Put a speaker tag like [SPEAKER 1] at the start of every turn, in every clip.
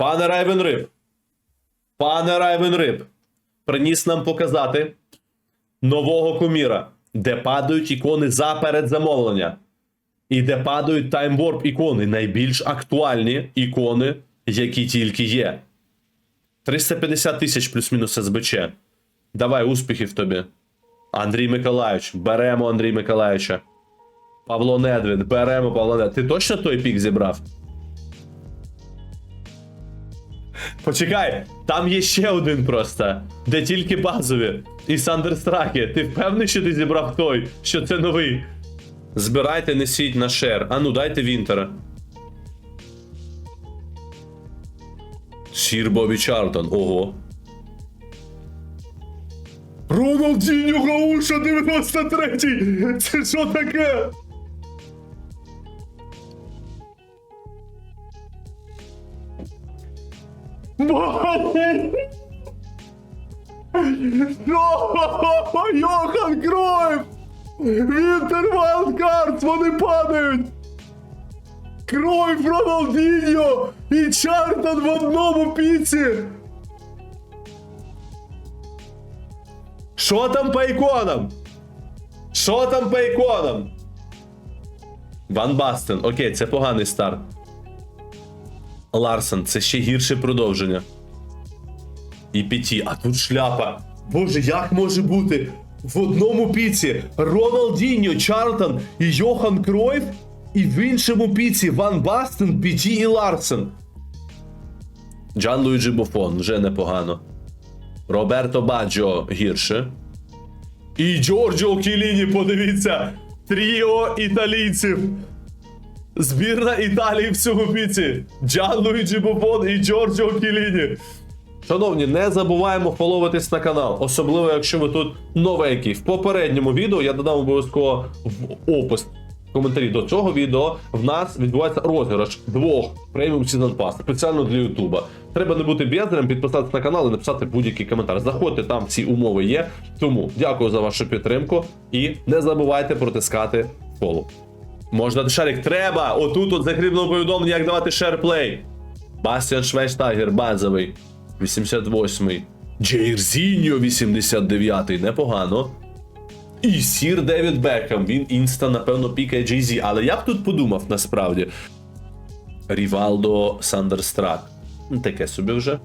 [SPEAKER 1] Пане Райвен Риб. Пане Райвен Риб. Приніс нам показати нового куміра, де падають ікони за передзамовлення. І де падають таймворп ікони. Найбільш актуальні ікони, які тільки є. 350 тисяч плюс-мінус СБЧ. Давай, успіхів тобі. Андрій Миколаївич, беремо Андрій Миколаївича. Павло Недвід, беремо Павло Недвід. Ти точно той пік зібрав? Почекай, там є ще один просто, де тільки базові. І Сандерстраки. Ти впевнений, що ти зібрав той, що це новий? Збирайте, несіть на шер. А ну дайте Вінтера. Сір Бобі Чартон, ого. Роналдіньо Гауша 93-й! Це що таке? О, Йохан Кройф! Вінтер Вайлдкартс, вони падають! Кройф, Роналдіньо і Чартон в одному піці! Що там по іконам? Що там по іконам? Ван Бастен. Окей, це поганий старт. Ларсен, це ще гірше продовження. І піті, а тут шляпа. Боже, як може бути? В одному піці Роналдіньо, Чартон і Йохан Кройф, і в іншому піці Ван Бастен, Піті і Ларсен. Джан Луїджі Буфон вже непогано. Роберто Баджо гірше. І Джорджо Кіліні, подивіться! Тріо італійців. Збірна Італії в цьому піці. Джан Луїджі Буфон і Джорджо Кіліні. Шановні, не забуваємо фоловитись на канал, особливо якщо ви тут новенький. В попередньому відео я додам обов'язково в опис в коментарі до цього відео. В нас відбувається розіграш двох преміум Season Pass спеціально для Ютуба. Треба не бути бездарем, підписатися на канал і написати будь-який коментар. Заходьте, там ці умови є. Тому дякую за вашу підтримку і не забувайте протискати фоло. Можна шарик, треба! Отут от закріплено повідомлення, як давати шерплей. Бастіан Швейштагер, базовий. 88-й. Джейрзіньо 89-й, непогано. І Сір Девід Бекхам, він інста, напевно, пікає Джей-Зі. Але я б тут подумав насправді. Рівалдо Сандерстрак. Ну, Таке собі вже.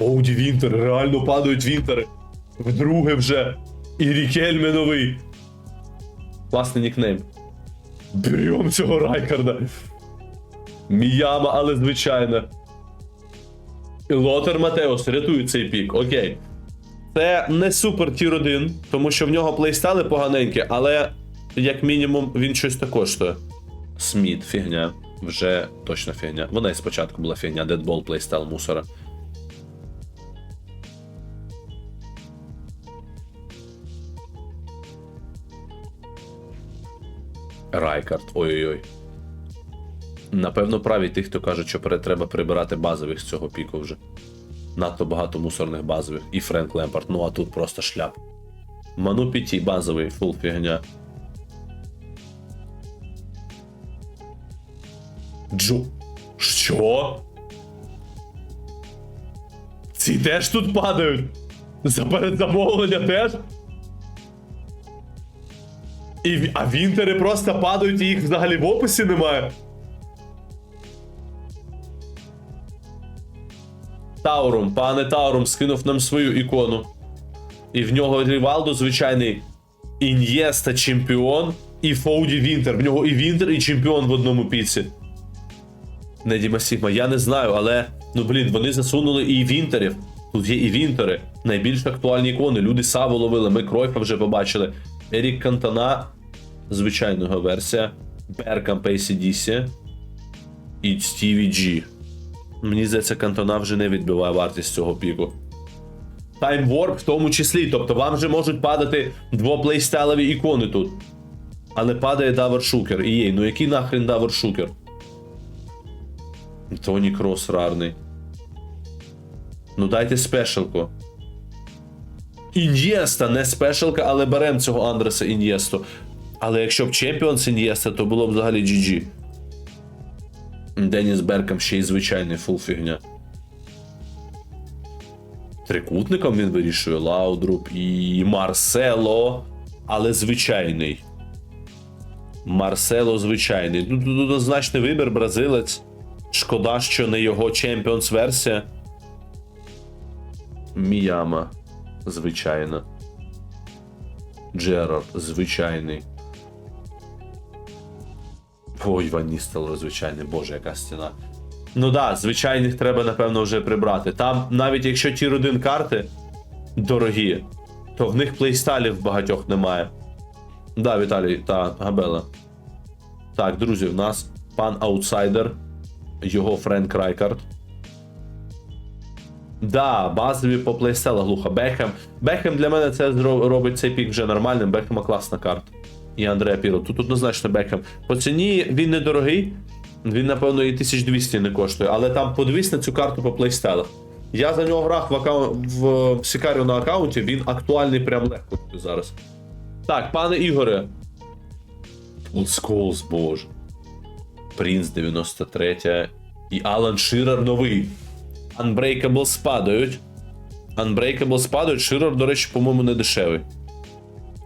[SPEAKER 1] Оуді Вінтер, реально падають Вінтери. Вдруге вже. І Рікельме новий. Класний нікнейм. Берем цього Райкарда. Міяма, але звичайно. Лотер Матеус рятує цей пік, окей. Це не супер тір 1, тому що в нього плейстайли поганенькі, але як мінімум він щось то коштує. Сміт, фігня. Вже точно фігня. Вона і спочатку була фігня, дедбол плейстайл мусора. Райкард, ой-ой-ой. Напевно, праві ті, хто кажуть, що треба прибирати базових з цього піку вже. Надто багато мусорних базових. І Френк Лемпард, ну а тут просто шляп. Ману Піті, базовий, фул фігня. Джу. Що? Ці теж тут падають. За передзамовлення теж. І, а вінтери просто падають і їх взагалі в описі немає. Таурум, пане Таурум скинув нам свою ікону. І в нього Рівалдо звичайний Ін'єста чемпіон і Фоуді Вінтер. В нього і Вінтер, і чемпіон в одному піці. Не Діма я не знаю, але ну блін, вони засунули і Вінтерів. Тут є і Вінтери. Найбільш актуальні ікони. Люди Саву ловили, ми Кройфа вже побачили. Ерік Кантана, звичайного версія. Беркамп ACDC і Стіві Джі. Мені здається, Кантона вже не відбиває вартість цього піку. Time Warp в тому числі. Тобто вам вже можуть падати двоплейстайлові ікони тут. Але падає Давер Шукер. І єй, ну який нахрен Давер Шукер? Тоні Крос рарний. Ну дайте спешалку. Ін'єста, не спешалка, але берем цього Андреса Ін'єсту. Але якщо б Чемпіонс Ін'єста, то було б взагалі GG. Деніс Беркам ще й звичайний фул фігня. Трикутником він вирішує Лаудруп і Марсело. Але звичайний. Марсело звичайний. Тут однозначний вибір, бразилець. Шкода, що не його Чемпіонс версія. Міяма звичайно. Джерард звичайний. Ой, Ваністел звичайний, боже, яка стіна. Ну да, звичайних треба, напевно, вже прибрати. Там, навіть якщо ті родин карти дорогі, то в них плейсталів багатьох немає. Да, Віталій та Габела. Так, друзі, в нас пан аутсайдер, його френд Райкард. Да, базові по плейстела глухо. Бехем. Бехем для мене це робить цей пік вже нормальним. Бехема класна карта. І Андрея Піро. Тут однозначно Бехем. По ціні він недорогий. Він, напевно, і 1200 не коштує, але там подивись на цю карту по плейстелах. Я за нього грав в аккаунт в, в Сікаріо на аккаунті, він актуальний прям легко зараз. Так, пане Ігоре. Сколс, боже. Принц 93 і Алан Ширер новий. Unbreakable спадають. Unbreakable спадають. Широр, до речі, по-моєму, не дешевий.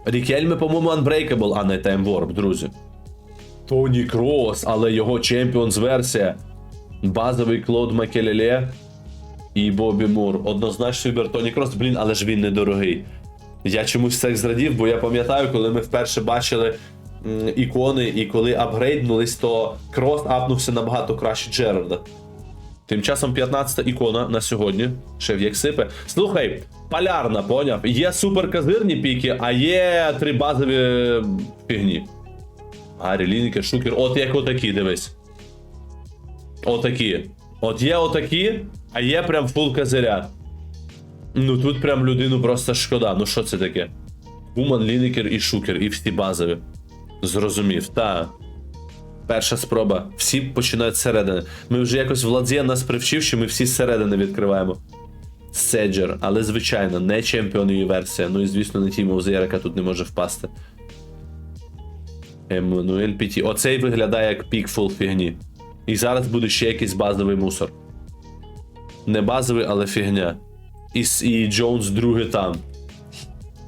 [SPEAKER 1] Рікельми, по-моєму, Unbreakable, а не Time Warp, друзі. Тоні Кросс, але його Champions версія. Базовий Клод Макелеле і Бобі Мур. Однозначно вибір Тоні Кросс, блін, але ж він недорогий. Я чомусь так зрадів, бо я пам'ятаю, коли ми вперше бачили ікони, і коли апгрейднулись, то крос апнувся набагато краще Джерарда. Тим часом 15-та ікона на сьогодні. Ще в Єксипе. Слухай, полярна, поняв. Є суперказирні піки, а є три базові е, фігні. Гаррі, Лінке, Шукер. От як отакі, дивись. Отакі. От є отакі, а є прям фул казиря. Ну тут прям людину просто шкода. Ну що це таке? Буман, Лінікер і Шукер, і всі базові. Зрозумів, та. Перша спроба. Всі починають зсередини. Ми вже якось Владзія нас привчив, що ми всі середини відкриваємо. Седжер, але звичайно, не чемпіон її версія. Ну і звісно, не Тімов Зер, яка тут не може впасти. Еммануель Піті. Оцей виглядає як пікфул фігні. І зараз буде ще якийсь базовий мусор. Не базовий, але фігня. І і Джонс другий там.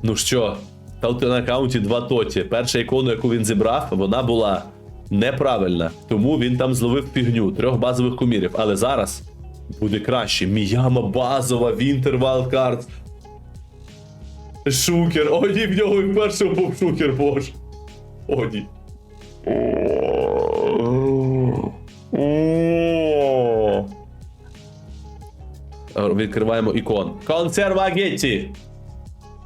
[SPEAKER 1] Ну що? Та на аккаунті два тоті. Перша ікона, яку він зібрав, вона була неправильна. Тому він там зловив фігню трьох базових кумірів. Але зараз буде краще. Міяма базова, Вінтер Wildcards. Шукер. Оді в нього і першого був шукер, боже. О. Відкриваємо ікон. Консерва Гетті!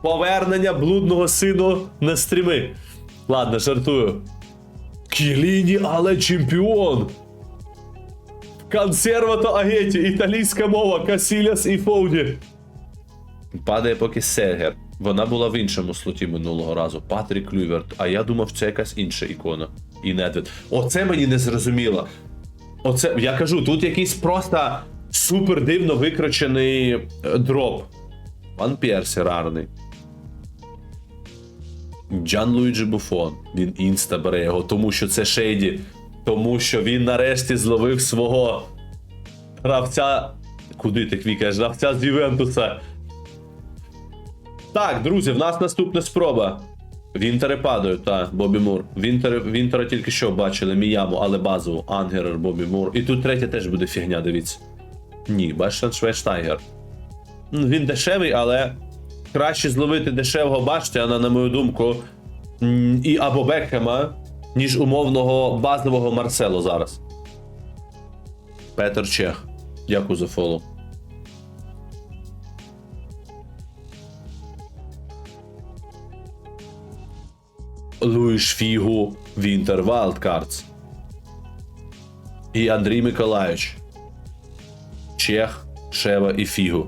[SPEAKER 1] Повернення блудного сину на стріми. Ладно, жартую. Кіліні, але чемпіон. Консервато Агеті, італійська мова, Касіляс і Фоуді. Падає поки Сергер. Вона була в іншому слоті минулого разу. Патрік Люверт. А я думав, це якась інша ікона. І Недвід. Оце мені не зрозуміло. Оце, я кажу, тут якийсь просто супер дивно викручений е, дроп. Пан П'єрс рарний. Джан Луїджі Буфон. Він інста бере його, тому що це Шейді, тому що він нарешті зловив свого гравця. Куди ти квікаєш? Гравця з Ювентуса. Так, друзі, в нас наступна спроба. Вінтери падають, так, Бобі Мур. Вінтери, Вінтера тільки що бачили, Міяму, але базову. Ангерер, Бобі Мур. І тут третя теж буде фігня, дивіться. Ні, бачите, Швейштайгер. Ну, він дешевий, але краще зловити дешевого Баштіана, на мою думку, і або Бекхема, ніж умовного базового Марсело зараз. Петер Чех. Дякую за фолу. Луїш Фігу Вінтер Вайлдкардс. І Андрій Миколаївич. Чех, Шева і Фігу.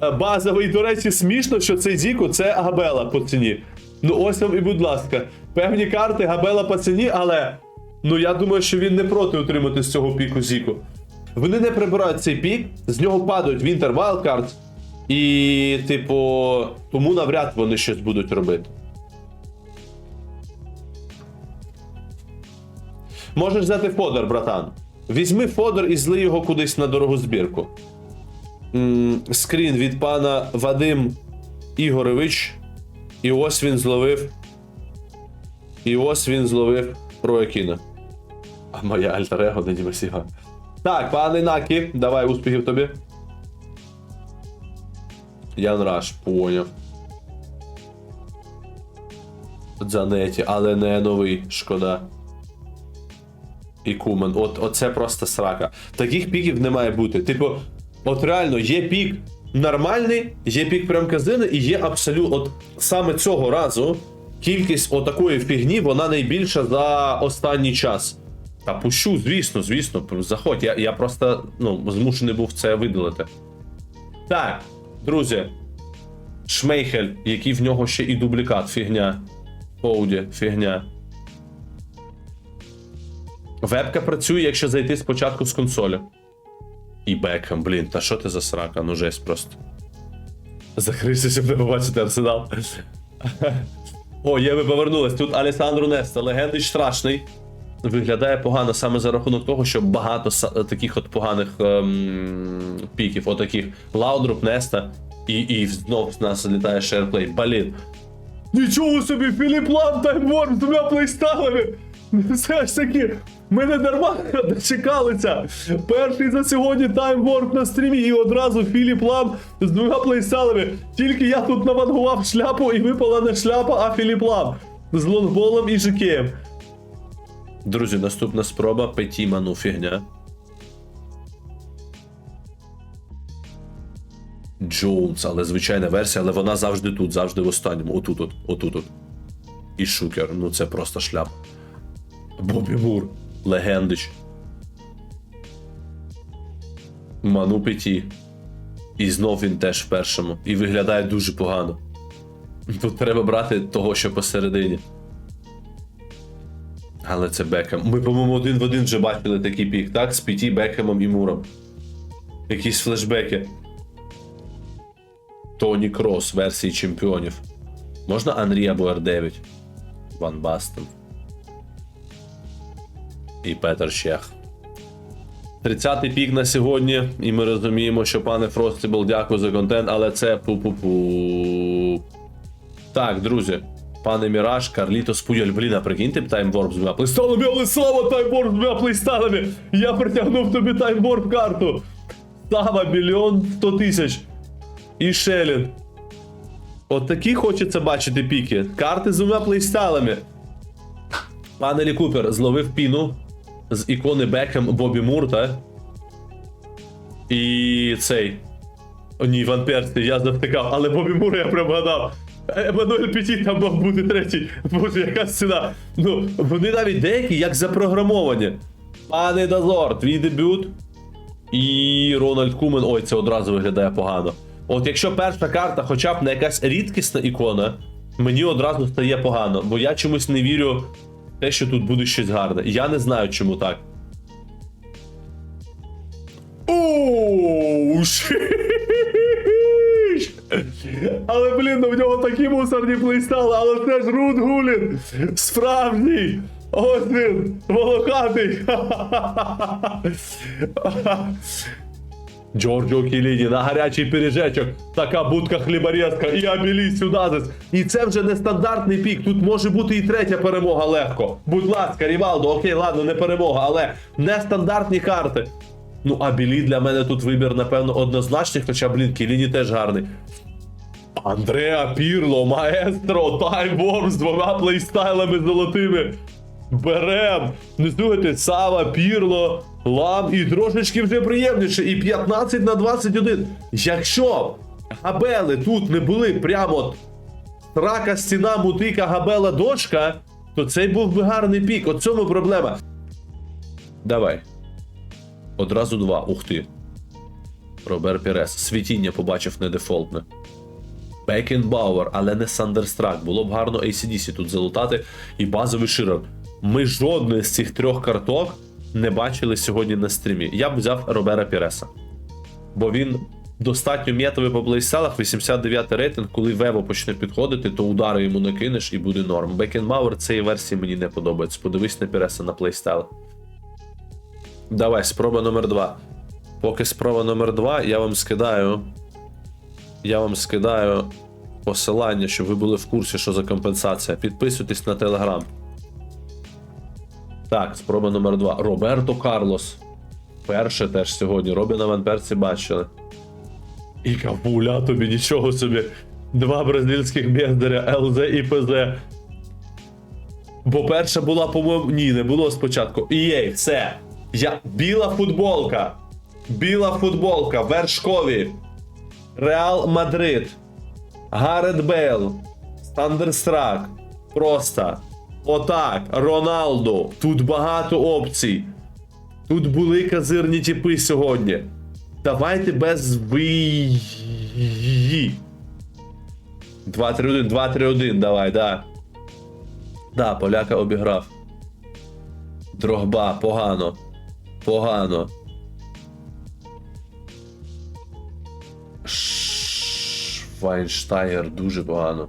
[SPEAKER 1] Базовий, до речі, смішно, що цей Зіко це Габела по ціні. Ну ось вам і будь ласка. Певні карти Габела по ціні, але ну я думаю, що він не проти утримати з цього піку Зіку. Вони не прибирають цей пік, з нього падають Winter Wildcards, і, типу, тому навряд вони щось будуть робити. Можеш взяти фодер, братан. Візьми фодер і зли його кудись на дорогу збірку. Скрін від пана Вадим Ігорович. І ось він зловив. І ось він зловив Роякіна. А моя альтер-его не Дімасіга. Так, пане Накі, давай успіхів тобі. Ян Раш, поняв. Дзанеті, але не новий, шкода. І Кумен. От, оце просто срака. Таких піків не має бути. Типу, от реально, є пік нормальний, є пік прям казини, і є абсолютно. От саме цього разу кількість отакої фігні, вона найбільша за останній час. Та пущу, звісно, звісно, заходь. Я, я просто ну, змушений був це видалити. Так, друзі. Шмейхель, який в нього ще і дублікат, фігня. Поуді, фігня. Вебка працює, якщо зайти спочатку з консолі. І Бекхем, блін, та що ти за срака? Ну жесть просто. Закрився, щоб не побачити арсенал. О, є, ви повернулись. Тут Алесандро Неста, легендич страшний. Виглядає погано саме за рахунок того, що багато таких от поганих ем, піків, отаких Лаудруп, Неста, і, і знов з нас літає шерплей. Блін. Нічого собі, Філіп Лам таймворм двома плейстайлами. Все ж таки, ми не дарма дочекалися. Перший за сьогодні таймворк на стрімі, і одразу Філіп Лам з двома плейстайлами. Тільки я тут навангував шляпу і випала не шляпа, а Філіп Лам. З лонгболом і жикеєм. Друзі, наступна спроба Петіма, ну фігня. Джонс, але звичайна версія, але вона завжди тут, завжди в останньому. Отут, от, отут. от. І шукер, ну це просто шляп. Бобі Мур, легендич. Ману Петі. І знов він теж в першому. І виглядає дуже погано. Тут треба брати того, що посередині. Але це Бекхем. Ми, по-моєму, один в один вже бачили такий пік, так? З Піті, Бекхемом і Муром. Якісь флешбеки. Тоні Крос версії чемпіонів. Можна Анрі або R9. Ван Бастен. І Петер Щех. 30-й пік на сьогодні, і ми розуміємо, що пане Фростібл, дякую за контент, але це пу-пу-пу. Так, друзі. Пане Міраж, Карлітос Пуяль, блін, а прикиньте таймворп з двома плейстайлами, але слава таймворп з двома плейстайлами! Я притягнув тобі таймворп карту. Сава мільйон сто тисяч. І Шелін. От такі хочеться бачити піки. Карти з двома плейстайлами. Пане Лі Купер зловив піну з ікони Бекхем Бобі Мур, та? І цей. О, ні, Ван Персі, я завтикав, але Бобі Мур я прям гадав. Еммануель Петі там мав бути третій. Боже, яка ціна. Ну, вони навіть деякі як запрограмовані. Пане Дазор, твій дебют. І Рональд Кумен. Ой, це одразу виглядає погано. От якщо перша карта, хоча б не якась рідкісна ікона, мені одразу стає погано, бо я чомусь не вірю те, що тут буде щось гарне. Я не знаю, чому так. Оу! Але, блін, ну в нього такі мусорні плейстали, але це ж Рут Гулін! Справжній! Ось він! Волохатий! Джорджо Кіліні на гарячий пиріжечок, така будка хліборезка і абілі сюдазис. І це вже не стандартний пік. Тут може бути і третя перемога легко. Будь ласка, Рівалдо, окей, ладно, не перемога, але нестандартні карти. Ну, а Білі для мене тут вибір, напевно, однозначний, хоча, блін, Кіліні теж гарний. Андреа Пірло, маестро, таймворм з двома плейстайлами золотими. Берем. Не слухайте, Сава, Пірло, Лам і трошечки вже приємніше. І 15 на 21. Якщо габели тут не були прямо трака стіна, мутика, габела, дошка, то цей був би гарний пік. От цьому проблема. Давай. Одразу два. Ух ти. Робер Пірес. Світіння побачив не дефолтне. Бекенбауер, але не Сандерстрак. Було б гарно ACDC тут залутати і базовий широк. Ми жодної з цих трьох карток не бачили сьогодні на стрімі. Я б взяв Робера Піреса. Бо він достатньо м'ятовий по плейстайлах, 89 рейтинг, коли Вево почне підходити, то удари йому накинеш і буде норм. Бекенбауер цієї версії мені не подобається. Подивись на Піреса на плейстайлах. Давай, спроба номер 2. Поки спроба номер 2, я вам скидаю. Я вам скидаю посилання, щоб ви були в курсі, що за компенсація. Підписуйтесь на телеграм. Так, спроба номер 2. Роберто Карлос. Перше теж сьогодні. Робіна Ван Персі бачили. І капуля тобі нічого собі. Два бразильських бездаря ЛЗ і ПЗ. Бо перша була, по-моєму, ні, не було спочатку. Єй, все. Я... Біла футболка. Біла футболка. Вершкові. Реал Мадрид. Гарет Бейл. Стандерстрак. Просто. Отак. Роналду. Тут багато опцій. Тут були казирні тіпи сьогодні. Давайте без виї. 2-3-1, 2-3-1, давай, да. Да, поляка обіграв. Дрогба, погано. Погано. Швайнштайгер дуже погано.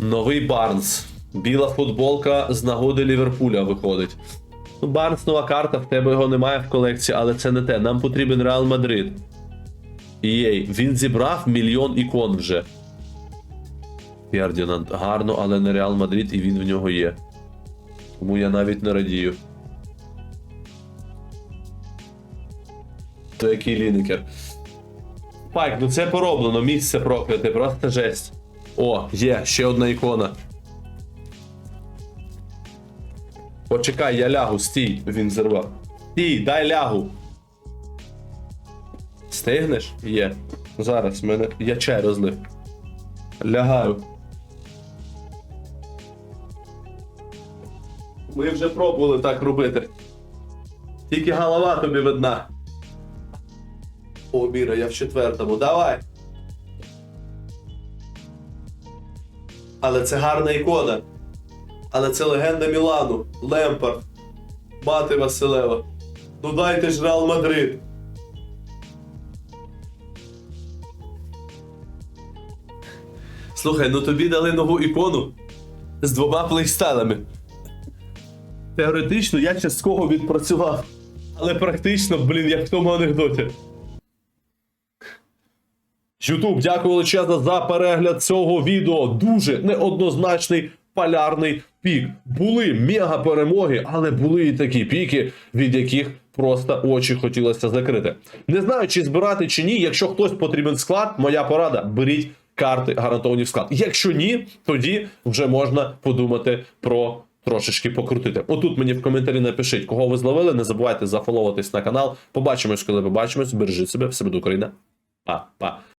[SPEAKER 1] Новий Барнс. Біла футболка з нагоди Ліверпуля виходить. Ну, Барнс нова карта, в тебе його немає в колекції, але це не те. Нам потрібен Реал Мадрид. Єй, він зібрав мільйон ікон вже. Фердінанд. Гарно, але не Реал Мадрид, і він в нього є. Тому я навіть не радію. То який лінікер. Пайк, ну це пороблено, місце прокляте, просто жесть. О, є, ще одна ікона. Почекай, я лягу, стій, він зірвав. Стій, дай лягу. Стигнеш? Є. Зараз мене. Я чай розлив. Лягаю. Ми вже пробували так робити. Тільки голова тобі видна. О, Міра, я в четвертому. Давай. Але це гарна ікона. Але це легенда Мілану. Лемпард. Мати Василева. Ну дайте ж Реал Мадрид. Слухай, ну тобі дали нову ікону з двома плейстайлами. Теоретично я частково відпрацював. Але практично, блін, як в тому анекдоті. Ютуб, дякую величезно за перегляд цього відео. Дуже неоднозначний полярний пік. Були мега перемоги, але були і такі піки, від яких просто очі хотілося закрити. Не знаю, чи збирати чи ні. Якщо хтось потрібен склад, моя порада: беріть карти гарантовані в склад. Якщо ні, тоді вже можна подумати про. Трошечки покрутити. Отут мені в коментарі напишіть, кого ви зловили. Не забувайте зафоловуватись на канал. Побачимось, коли побачимось. Бережіть себе, все буде Україна. Па-па.